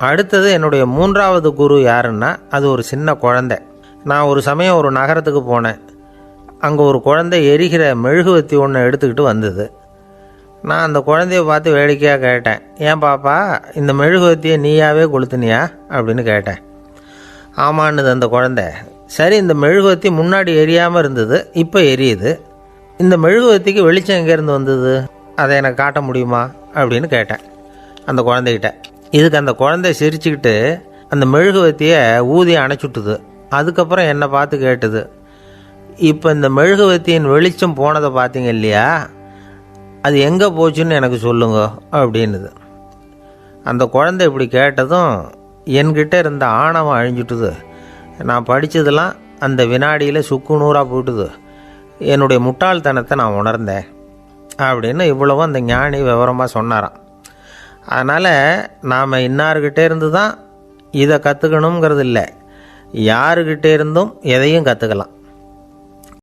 அடுத்தது என்னுடைய மூன்றாவது குரு யாருன்னா அது ஒரு சின்ன குழந்தை. நான் ஒரு சமயம் ஒரு நகரத்துக்கு போனேன். அங்கே ஒரு குழந்தை எரிகிற மெழுகுவத்தி ஒன்று எடுத்துக்கிட்டு வந்தது. நான் அந்த குழந்தைய பார்த்து வேடிக்கையாக கேட்டேன். ஏன் பாப்பா இந்த மெழுகுவத்தியை நீயாவே கொளுத்துனியா? அப்படின்னு கேட்டேன். ஆமான்னுது அந்த குழந்தை. சரி இந்த மெழுகுவத்தி முன்னாடி எரியாமல் இருந்தது இப்போ எரியுது. இந்த மெழுகுவத்திக்கு வெளிச்சம் எங்கேருந்து வந்தது? அதை எனக்கு காட்ட முடியுமா? அப்படின்னு கேட்டேன். அந்த குழந்தைகிட்ட. இதுக்கு அந்த குழந்தை சிரிச்சுக்கிட்டு அந்த மெழுகுவத்தியை ஊதி அணைச்சுட்டுது. அதுக்கப்புறம் என்னை பார்த்து கேட்டுது இப்போ இந்த மெழுகுவத்தியின் வெளிச்சம் போனதை பார்த்தீங்க இல்லையா? அது எங்கே போச்சுன்னு எனக்கு சொல்லுங்க அப்படின்னுது. அந்த குழந்தை இப்படி கேட்டதும் என்கிட்ட இருந்த ஆணவம் அழிஞ்சுட்டுது. நான் படித்ததெல்லாம் அந்த வினாடியில் சுக்கு நூறாக போயிட்டுது. என்னுடைய முட்டாள்தனத்தை நான் உணர்ந்தேன் அப்படின்னு இவ்வளவும் அந்த ஞானி விவரமாக சொன்னாராம். அதனால் நாம் இன்னார்கிட்டே இருந்து தான் இதை கற்றுக்கணுங்கிறது இல்லை. யாருக்கிட்டே இருந்தும் எதையும் கற்றுக்கலாம்